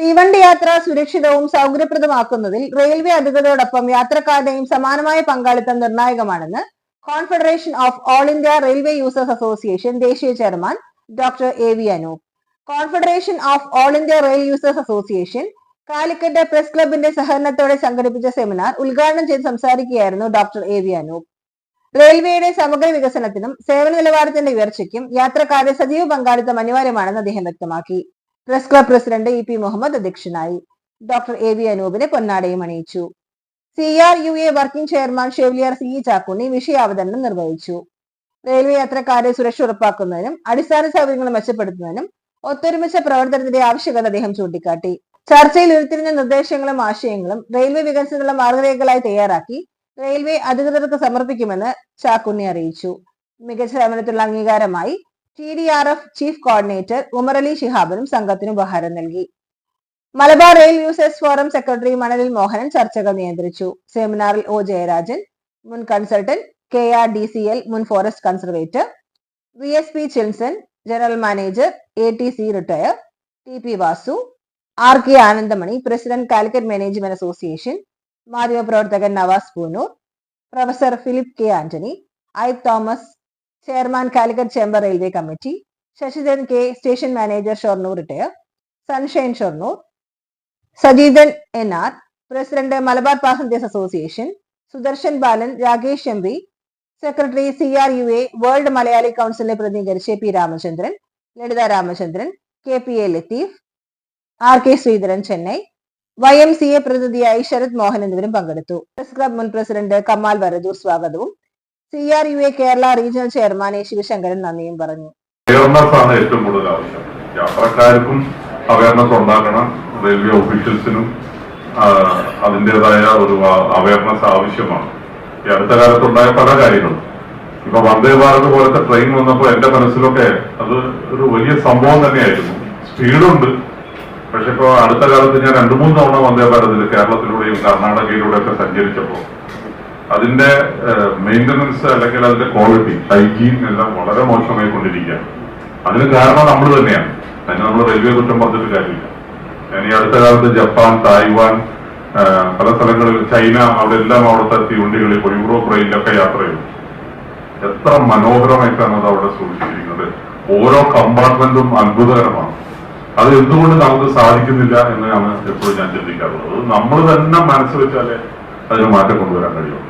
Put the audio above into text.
തീവണ്ടി യാത്ര സുരക്ഷിതവും സൗകര്യപ്രദമാക്കുന്നതിൽ റെയിൽവേ അധികൃതരോടൊപ്പം യാത്രക്കാരുടെയും സമാനമായ പങ്കാളിത്തം നിർണായകമാണെന്ന് confederation of all India railway users association ദേശീയ chairman doctor A V Anoop. Confederation of all India rail users association Calicut press ക്ലബിന്റെ സഹകരണത്തോടെ സംഘടിപ്പിച്ച സെമിനാർ ഉദ്ഘാടനം ചെയ്ത് സംസാരിക്കുകയായിരുന്നു ഡോക്ടർ എ വി അനൂപ്. റെയിൽവേയുടെ സമഗ്ര വികസനത്തിനും സേവന നിലവാരത്തിന്റെ ഉയർച്ചയ്ക്കും യാത്രക്കാരുടെ സജീവ പങ്കാളിത്തം അനിവാര്യമാണെന്ന് അദ്ദേഹം വ്യക്തമാക്കി. Press club president E P Muhammad അധ്യക്ഷനായി. ഡോക്ടർ എ വി അനൂപിനെ പൊന്നാടയും അണിയിച്ചു. C R U A working chairman chevalier C E Chakkunni വിഷയാവതരണം നിർവഹിച്ചു. റെയിൽവേ യാത്രക്കാരെ സുരക്ഷ ഉറപ്പാക്കുന്നതിനും അടിസ്ഥാന സൗകര്യങ്ങൾ മെച്ചപ്പെടുത്തുന്നതിനും ഒത്തൊരുമിച്ച പ്രവർത്തനത്തിന്റെ ആവശ്യകത അദ്ദേഹം ചൂണ്ടിക്കാട്ടി. ചർച്ചയിൽ ഉരുത്തിരിഞ്ഞ നിർദ്ദേശങ്ങളും ആശയങ്ങളും റെയിൽവേ വികസനത്തിനുള്ള മാർഗരേഖകളായി തയ്യാറാക്കി റെയിൽവേ അധികൃതർക്ക് സമർപ്പിക്കുമെന്ന് ചാക്കുണ്ണി അറിയിച്ചു. മികച്ച സേവനത്തിലുള്ള അംഗീകാരമായി T D R F chief coordinator Umarali ശിഹാബിനും സംഘത്തിന് ഉപഹാരം നൽകി. Malabar rail users forum secretary Manalil Mohanan ചർച്ചകൾ നിയന്ത്രിച്ചു. സെമിനാറിൽ ഒ ജയരാജൻ മുൻ consultant K R D C L മുൻ forest conservator V S P Chilson general manager A T C retired T P Vasu R K Anandamani president Calicut management association മാധ്യമപ്രവർത്തകൻ Navas Poonoor professor Philip K Antony I Thomas chairman Calicut chamber railway committee Sasidharan K station manager Shoranur retired sunshine Shoranur Sajeethan N R president Malabar passengers association Sudarshan Balan Rakesh M P secretary C R U A world Malayali കൗൺസിലിനെ പ്രതിനിധീകരിച്ച് P Ramachandran Lalitha Ramachandran K P A Latheef R K Sreedharan Chennai Y M C A പ്രതിനിധിയായി ശരത് മോഹൻ എന്നിവരും പങ്കെടുത്തു. Press club മുൻ president Kamal Varadoor സ്വാഗതവും C R U A Kerala regional chairman A Sivasankaran നന്ദിയും പറഞ്ഞു. Awareness ആണ് ഏറ്റവും കൂടുതൽ ആവശ്യം. യാത്രക്കാർക്കും അവയർനെസ് ഉണ്ടാക്കണം. റെയിൽവേ ഓഫീഷ്യൽസിനും അതിന്റെതായ ഒരു അവയർനെസ് ആവശ്യമാണ്. ഈ അടുത്ത കാലത്തുണ്ടായ പല കാര്യങ്ങളും. ഇപ്പൊ വന്ദേ ഭാരത് പോലത്തെ ട്രെയിൻ വന്നപ്പോൾ എന്റെ മനസ്സിലൊക്കെ അത് ഒരു വലിയ സംഭവം തന്നെയായിരുന്നു. സ്പീഡുണ്ട്. പക്ഷെ ഇപ്പൊ അടുത്ത കാലത്ത് ഞാൻ രണ്ടു മൂന്ന് തവണ വന്ദേ ഭാരതിൽ കേരളത്തിലൂടെയും കർണാടകയിലൂടെയൊക്കെ സഞ്ചരിച്ചപ്പോൾ അതിന്റെ മെയിന്റനൻസ് അല്ലെങ്കിൽ അതിന്റെ ക്വാളിറ്റി ഹൈജീൻ എല്ലാം വളരെ മോശമായി കൊണ്ടിരിക്കുകയാണ് അതിന് കാരണം നമ്മൾ തന്നെയാണ്. അതിന് നമ്മൾ റെയിൽവേ കുറ്റം പറഞ്ഞിട്ട് കാര്യമില്ല. ഞാൻ ഈ അടുത്ത കാലത്ത് ജപ്പാൻ തായ്വാൻ പല സ്ഥലങ്ങളിൽ ചൈന അവിടെ എല്ലാം അവിടുത്തെ തീവണ്ടികളിൽ ഇപ്പോൾ യൂറോപ്പ് റെയിലൊക്കെ യാത്ര ചെയ്തു. എത്ര മനോഹരമായിട്ടാണ് അത് അവിടെ സൂക്ഷിച്ചിരിക്കുന്നത്. ഓരോ കമ്പാർട്ട്മെന്റും അത്ഭുതകരമാണ്. അത് എന്തുകൊണ്ട് നമുക്ക് സാധിക്കുന്നില്ല എന്നാണ് എപ്പോഴും ഞാൻ ചിന്തിക്കാറുള്ളത്. നമ്മൾ തന്നെ മനസ്സ് വെച്ചാലേ അതിന് മാറ്റം കൊണ്ടുവരാൻ കഴിയുള്ളൂ.